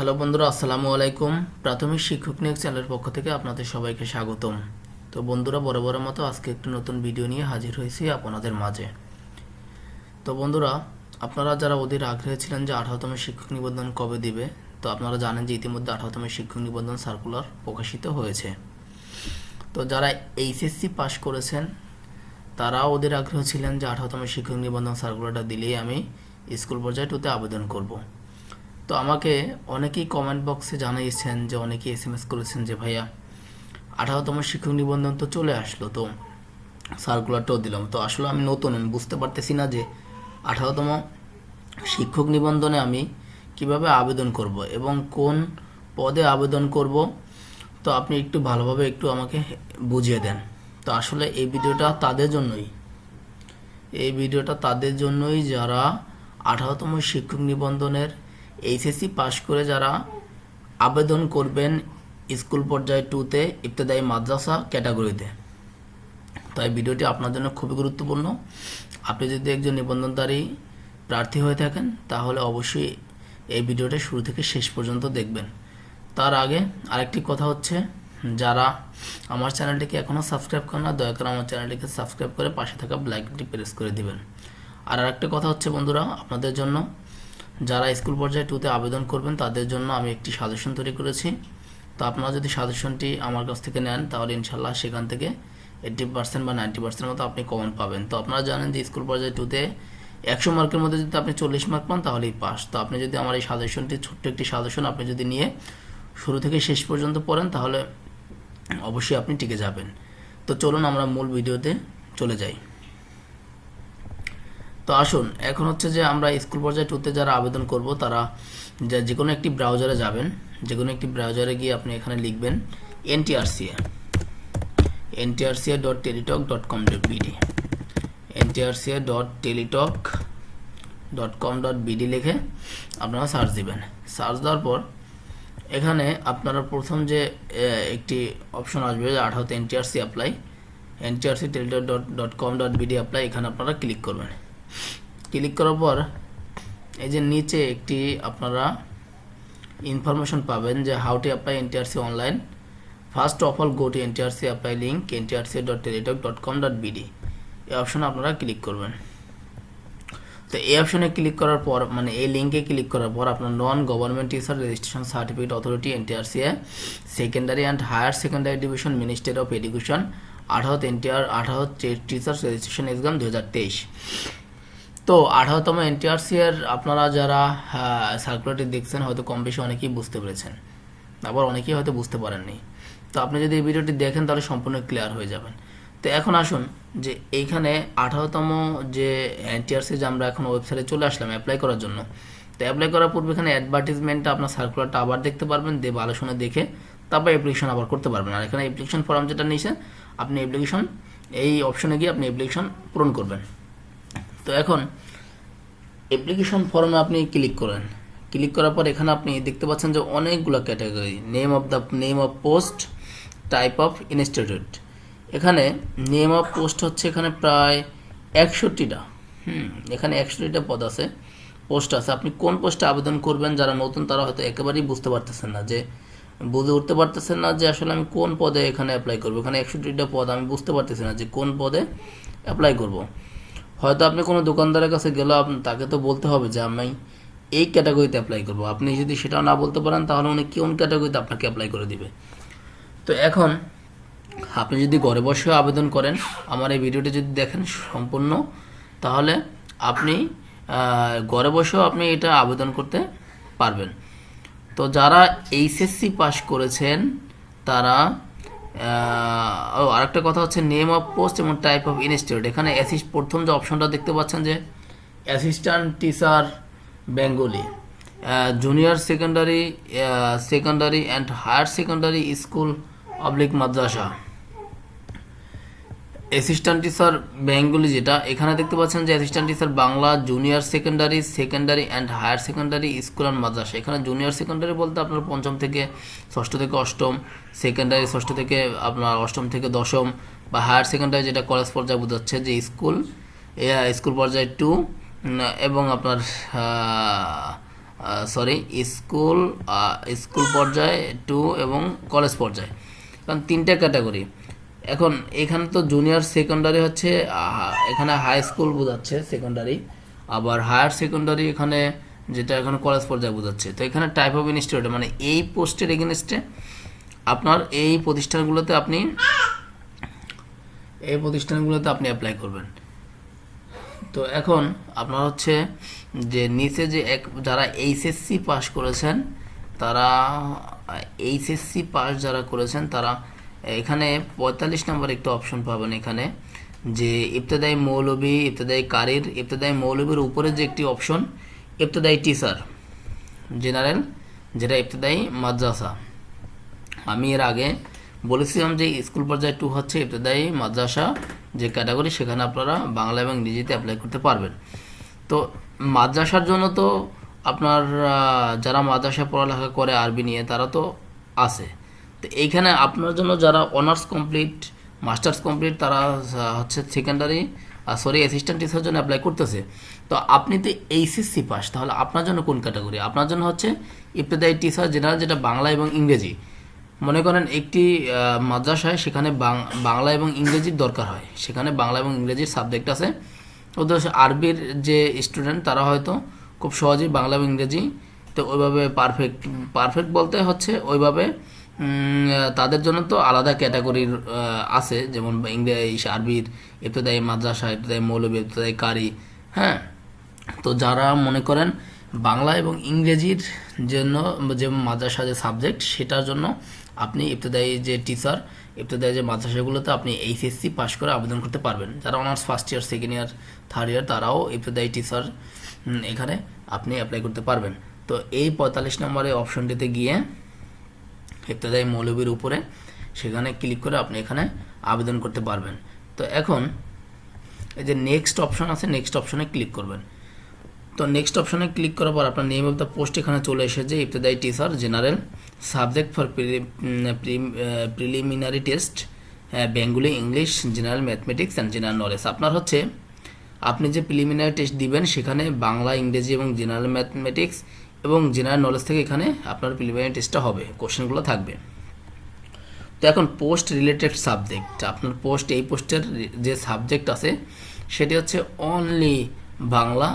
Hello বন্ধুরা, আসসালামু আলাইকুম। প্রাথমিক শিক্ষক নিয়োগ চ্যানেলের পক্ষ থেকে আপনাদের সবাইকে স্বাগতম। তো বন্ধুরা বড় বড় মতো আজকে একটি নতুন ভিডিও নিয়ে হাজির হয়েছি আপনাদের মাঝে। তো বন্ধুরা, আপনারা যারা ওদের আগ্রহী ছিলেন যে আঠারোতম শিক্ষক নিবন্ধন কবে দিবে, তো আপনারা জানেন যে ইতিমধ্যে আঠারোতম শিক্ষক নিবন্ধন সার্কুলার প্রকাশিত হয়েছে। তো যারা এইচএসসি পাশ করেছেন, তারাও ওদের আগ্রহ ছিলেন যে আঠারোতম শিক্ষক নিবন্ধন সার্কুলারটা দিলেই আমি স্কুল পর্যায়ে টুতে আবেদন করব। তো আমাকে অনেকেই কমেন্ট বক্সে জানিয়েছেন যে, অনেকেই এস এম এস করেছেন যে, ভাইয়া, আঠারোতম শিক্ষক নিবন্ধন তো চলে আসলো, তো সার্কুলারটাও দিলাম। তো আসলে আমি নতুন, আমি বুঝতে পারতেছি না যে, আঠারোতম শিক্ষক নিবন্ধনে আমি কীভাবে আবেদন করব এবং কোন পদে আবেদন করব? তো আপনি একটু ভালোভাবে একটু আমাকে বুঝিয়ে দেন। তো আসলে এই ভিডিওটা তাদের জন্যই, এই ভিডিওটা তাদের জন্যই যারা আঠারোতম শিক্ষক নিবন্ধনের এইচএসসি পাশ করে যারা আবেদন করবেন স্কুল পর্যায়ে টুতে ইবতদায়ী মাদ্রাসা ক্যাটাগরিতে তাই ভিডিওটি আপনার জন্য খুবই গুরুত্বপূর্ণ। আপনি যদি একজন নিবন্ধনকারী প্রার্থী হয়ে থাকেন, তাহলে অবশ্যই এই ভিডিওটা শুরু থেকে শেষ পর্যন্ত দেখবেন। তার আগে আরেকটি কথা হচ্ছে, যারা আমার চ্যানেলটিকে এখনও সাবস্ক্রাইব করেন না, দয়া করে আমার চ্যানেলটিকে সাবস্ক্রাইব করে পাশে থাকা ব্লাইকটি প্রেস করে দিবেন। আর আরেকটা কথা হচ্ছে বন্ধুরা, আপনাদের জন্য যারা স্কুল পর্যায়ে টুতে আবেদন করবেন, তাদের জন্য আমি একটি সাজেশন তৈরি করেছি। তো আপনারা যদি সাজেশনটি আমার কাছ থেকে নেন, তাহলে ইনশাল্লাহ সেখান থেকে এইট্টি পার্সেন্ট বা নাইনটি পার্সেন্ট মতো আপনি কমন পাবেন। তো আপনারা জানেন যে স্কুল পর্যায়ে টুতে একশো মার্কের মধ্যে যদি আপনি চল্লিশ মার্ক পান, তাহলেই পাস। তো আপনি যদি আমার এই সাজেশনটি, ছোট্ট একটি সাজেশন আপনি যদি নিয়ে শুরু থেকে শেষ পর্যন্ত পড়েন, তাহলে অবশ্যই আপনি টিকে যাবেন। তো চলুন আমরা মূল ভিডিওতে চলে যাই। তো আসুন, এখন হচ্ছে যে আমরা স্কুল পর্যায়ে টুতে যারা আবেদন করব, তারা যে কোনো একটি ব্রাউজারে যাবেন যে কোনো একটি ব্রাউজারে গিয়ে আপনি এখানে লিখবেন NTRCA NTRCA dot Teletalk dot com dot BD NTRCA dot Teletalk dot com dot BD লিখে আপনারা সার্চ দিবেন। সার্চ দেওয়ার পর এখানে আপনারা প্রথম যে একটি অপশন আসবে, যে আঠারোতে NTRC apply NTRC Teletalk dot dot com dot BD apply এখানে আপনারা ক্লিক করবেন। ক্লিক করার পর এই যে নিচে একটি আপনারা ইনফরমেশন পাবেন যে how to apply NTRC online first of all go to NTRC apply link NTRC dot Teletalk dot com dot BD এই অপশনে আপনারা ক্লিক করবেন। তো এই অপশনে ক্লিক করার পর মানে এই লিঙ্কে ক্লিক করার পর আপনার non government teacher registration certificate authority NTRCA secondary and higher secondary division ministry of education আঠারোত NTR আঠারো টিচার্স রেজিস্ট্রেশন এক্সাম দু হাজার তেইশ। তো আঠারোতম এনটিআরসি এর আপনারা যারা সার্কুলারটি দেখছেন, হয়তো কম বেশি অনেকেই বুঝতে পেরেছেন। আবার অনেকেই হয়তো বুঝতে পারেননি। তো আপনি যদি এই ভিডিওটি দেখেন, তাহলে সম্পূর্ণ ক্লিয়ার হয়ে যাবেন। তো এখন আসুন যে এইখানে আঠারোতম যে এনটিআরসি যে আমরা এখন ওয়েবসাইটে চলে আসলাম অ্যাপ্লাই করার জন্য। তো অ্যাপ্লাই করার পূর্বে এখানে অ্যাডভার্টিজমেন্টটা আপনার সার্কুলারটা আবার দেখতে পারবেন দিয়ে ভালো শুনে দেখে তারপর অ্যাপ্লিকেশন আবার করতে পারবেন। আর এখানে অ্যাপ্লিকেশন ফর্ম যেটা নিয়েছেন আপনি অ্যাপ্লিকেশন এই অপশনে গিয়ে আপনি অ্যাপ্লিকেশন পূরণ করবেন। তো এখন অ্যাপ্লিকেশন ফর্মে আপনি ক্লিক করেন। ক্লিক করার পর এখানে আপনি দেখতে পাচ্ছেন যে অনেকগুলো category name of the name of post type of institute এখানে নেম অফ পোস্ট হচ্ছে এখানে প্রায় একষট্টিটা। হুম, এখানে একষট্টিটা পদ আছে পোস্ট আছে। আপনি কোন পোস্টে আবেদন করবেন যারা নতুন তারা হয়তো একেবারেই বুঝতে পারতেছেন না, যে বুঝে উঠতে পারতেছেন না যে আসলে আমি কোন পদে এখানে অ্যাপ্লাই করব। এখানে একষট্টিটা পদ আমি বুঝতে পারতেছি না যে কোন পদে অ্যাপ্লাই করব। হয়তো আপনি কোনো দোকানদারের কাছে গেলেও আপনি তাকে তো বলতে হবে যে, আমি এই ক্যাটাগরিতে অ্যাপ্লাই করব। আপনি যদি সেটাও না বলতে পারেন, তাহলে উনি কোন ক্যাটাগরিতে আপনাকে অ্যাপ্লাই করে দিবে? তো এখন আপনি যদি ঘরে বসেও আবেদন করেন, আমার এই ভিডিওটি যদি দেখেন সম্পূর্ণ, তাহলে আপনি ঘরে বসেও আপনি এটা আবেদন করতে পারবেন। তো যারা এইচএসসি পাস করেছেন, তারা ও, আরেকটা কথা হচ্ছে নেম অফ পোস্ট এবং টাইপ অফ ইনস্টিটিউট এখানে অ্যাসিস্ট প্রথম যে অপশনটা দেখতে পাচ্ছেন যে assistant teacher Bengali junior secondary secondary and higher secondary school public Madrasa assistant teacher Bengali যেটা, এখানে দেখতে পাচ্ছেন যে assistant teacher Bangla junior secondary secondary and higher secondary school and মাদ্রাসা এখানে জুনিয়র সেকেন্ডারি বলতে আপনার পঞ্চম থেকে ষষ্ঠ থেকে অষ্টম সেকেন্ডারি ষষ্ঠ থেকে আপনার অষ্টম থেকে দশম, বা হায়ার সেকেন্ডারি যেটা কলেজ পর্যায়ে বোঝাচ্ছে যে স্কুল স্কুল পর্যায়ে টু এবং আপনার সরি স্কুল স্কুল পর্যায়ে টু এবং কলেজ পর্যায়ে। কারণ তিনটে ক্যাটাগরি এখন এখানে তো জুনিয়র সেকেন্ডারি হচ্ছে এখানে হাই স্কুল বোঝাচ্ছে সেকেন্ডারি আবার হায়ার সেকেন্ডারি এখানে যেটা এখানে কলেজ পর্যায়ে বোঝাচ্ছে। তো এখানে টাইপ অফ ইনস্টিটিউট মানে এই পোস্টের এগেনস্টে আপনার এই প্রতিষ্ঠানগুলোতে আপনি, এই প্রতিষ্ঠানগুলোতে আপনি অ্যাপ্লাই করবেন। তো এখন আপনার হচ্ছে যে নিচে যে এক, যারা এইচএসসি পাস করেছেন, তারা এইচএসসি পাস যারা করেছেন, তারা এখানে পঁয়তাল্লিশ নম্বর একটা অপশন পাবেন এখানে, যে ইবতদায়ী মৌলবী ইবতদায়ী কারির ইবতদায়ী মৌলবীর উপরে যে একটি অপশন ইবতদায়ী টিচার জেনারেল যেটা ইবতদায়ী মাদ্রাসা। আমি এর আগে বলেছিলাম যে স্কুল পর্যায়ে টু হচ্ছে ইবতদায়ী মাদ্রাসা, যে ক্যাটাগরি সেখানে আপনারা বাংলা এবং ইংরেজিতে অ্যাপ্লাই করতে পারবেন। তো মাদ্রাসার জন্য তো আপনার যারা মাদ্রাসায় পড়ালেখা করে আরবি নিয়ে, তারা তো আছে। তো এইখানে আপনার জন্য যারা অনার্স কমপ্লিট মাস্টার্স কমপ্লিট তারা হচ্ছে সেকেন্ডারি সরি অ্যাসিস্ট্যান্ট টিচার জন্য অ্যাপ্লাই করতেছে। তো আপনি তো এইচএসসি পাস তাহলে আপনার জন্য কোন ক্যাটাগরি আপনার জন্য হচ্ছে ইবতদায়ী টিচার জেনারেল যেটা বাংলা এবং ইংরেজি। মনে করেন একটি মাদ্রাসায় সেখানে বাংলা এবং ইংরেজির দরকার হয়। সেখানে বাংলা এবং ইংরেজির সাবজেক্ট আছে। ওদের আরবির যে স্টুডেন্ট তারা হয়তো খুব সহজেই বাংলা এবং ইংরেজি, তো ওইভাবে পারফেক্ট পারফেক্ট বলতে হচ্ছে ওইভাবে তাদের জন্য তো আলাদা ক্যাটাগরির আছে। যেমন ইংরেজি, আরবির ইবতদায়ী মাদ্রাসা ইবতদায়ী মৌলবী ইবতদায়ী কারি হ্যাঁ? তো যারা মনে করেন বাংলা এবং ইংরেজির জন্য যে মাদ্রাসা যে সাবজেক্ট সেটার জন্য আপনি ইবতদায়ী যে টিচার ইবতদায়ী যে মাদ্রাসাগুলোতে আপনি এইচএসসি পাশ করে আবেদন করতে পারবেন। যারা honours first year second year third year তারাও ইবতদায়ী টিচার এখানে আপনি অ্যাপ্লাই করতে পারবেন। তো এই পঁয়তাল্লিশ নম্বরের অপশনটিতে গিয়ে ইবতদায়ী মৌলবীর উপরে সেখানে ক্লিক করে আপনি এখানে আবেদন করতে পারবেন। তো এখন এই যে নেক্সট অপশন আছে নেক্সট অপশনে ক্লিক করবেন। তো নেক্সট অপশনে ক্লিক করার পর আপনার নেম অফ দ্য পোস্ট এখানে চলে এসেছে ইবতদায়ী teacher general subject for preliminary test Bengali English general mathematics and general knowledge আপনার হচ্ছে আপনি যে প্রিলিমিনারি টেস্ট দিবেন, সেখানে বাংলা, ইংরেজি এবং জেনারেল ম্যাথমেটিক্স এবং জেনারেল নলেজ থেকে এখানে আপনার প্রিলিমিনারি টেস্টটা হবে কোশ্চেনগুলো থাকবে। তো এখন পোস্ট রিলেটেড সাবজেক্ট আপনার পোস্ট এই পোস্টের যে সাবজেক্ট আছে, সেটি হচ্ছে অনলি বাংলা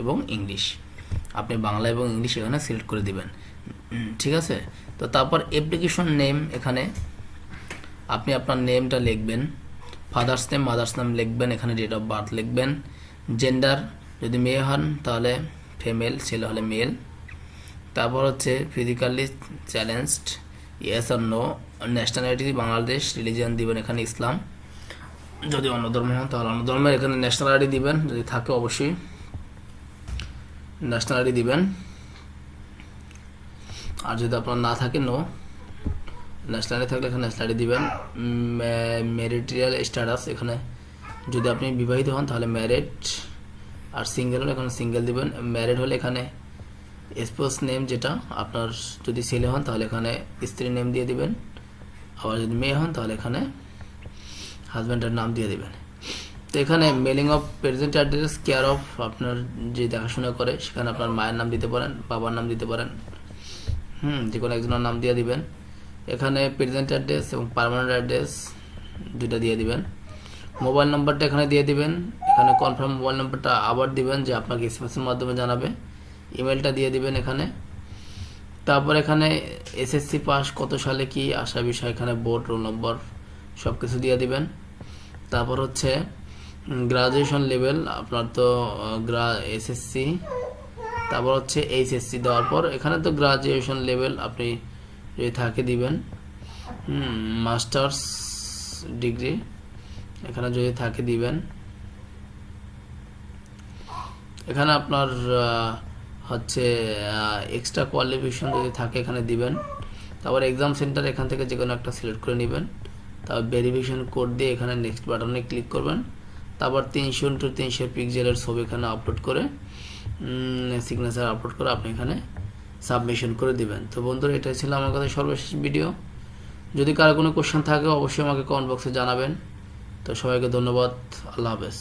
এবং ইংলিশ আপনি বাংলা এবং ইংলিশ এখানে সিলেক্ট করে দিবেন। ঠিক আছে? তো তারপর অ্যাপ্লিকেশন নেম এখানে, আপনি আপনার নেমটা লিখবেন ফাদার্স নেম মাদার্স নেম লিখবেন, এখানে ডেট অফ বার্থ লিখবেন জেন্ডার যদি মেয়ে হন তাহলে ফিমেল ছেলে হলে মেল তারপর হচ্ছে ফিজিক্যালি চ্যালেঞ্জড ইয়েস আর নো ন্যাশনালিটি বাংলাদেশ রিলিজিয়ান দিবেন এখানে ইসলাম। যদি অন্য ধর্ম হন, তাহলে অন্য ধর্মের এখানে ন্যাশনালিটি দিবেন। যদি থাকে, অবশ্যই ন্যাশনালিটি দিবেন। আর যদি আপনার না থাকে নো ন্যাশনালিটি থাকলে এখানে ন্যাশনালিটি দিবেন। ম্যারিটিয়াল স্ট্যাটাস এখানে যদি আপনি বিবাহিত হন, তাহলে ম্যারিড আর সিঙ্গেল হলে এখানে সিঙ্গেল দিবেন। ম্যারিড হলে এখানে স্পোর্টস নেম যেটা, আপনার যদি ছেলে হন তাহলে এখানে স্ত্রীর নেম দিয়ে দিবেন। আবার যদি মেয়ে হন তাহলে এখানে হাজব্যান্ডের নাম দিয়ে দিবেন। তো এখানে mailing of present address care of আপনার যে দেখাশোনা করে, সেখানে আপনার মায়ের নাম দিতে পারেন, বাবার নাম দিতে পারেন। হুম, যে কোনো একজনের নাম দিয়ে দিবেন। এখানে প্রেজেন্ট অ্যাড্রেস এবং পার্মানেন্ট অ্যাড্রেস দুটা দিয়ে দিবেন। মোবাইল নাম্বারটা এখানে দিয়ে দিবেন। এখানে কনফার্ম মোবাইল নাম্বারটা আবার দিবেন, যে আপনাকে এসএমএসের মাধ্যমে জানাবে। ইমেলটা দিয়ে দিবেন এখানে। তারপর এখানে এসএসসি পাস কত সালে কি আসা বিষয়, এখানে বোর্ড রোল নম্বর সব কিছু দিয়ে দিবেন। তারপর হচ্ছে গ্রাজুয়েশন লেভেল আপনার তো গ্রা এসএসসি তারপর হচ্ছে এইচএসসি দেওয়ার পর এখানে তো গ্রাজুয়েশন লেভেল আপনি যদি থাকে দিবেন। মাস্টার্স ডিগ্রি এখানে যদি থাকে দিবেন। এখানে আপনার হচ্ছে এক্সট্রা কোয়ালিফিকেশন যদি থাকে এখানে দিবেন, তারপর এক্সাম সেন্টার এখান থেকে যে কোনো একটা সিলেক্ট করে নেবেন, তারপর ভেরিফিকেশন কোড দিয়ে এখানে নেক্সট বাটনে ক্লিক করবেন, তারপর তিনশো ইন্টু তিনশো পিক্সেলের ছবি এখানে আপলোড করে সিগনেচার আপলোড করে আপনি এখানে সাবমিশন করে দিবেন। তো বন্ধুরা, এটাই ছিল আমার কাছে সর্বশেষ ভিডিও যদি কারও কোনো কোশ্চেন থাকে, অবশ্যই আমাকে কমেন্ট বক্সে জানাবেন। তো সবাইকে ধন্যবাদ, আল্লাহ হাফেজ।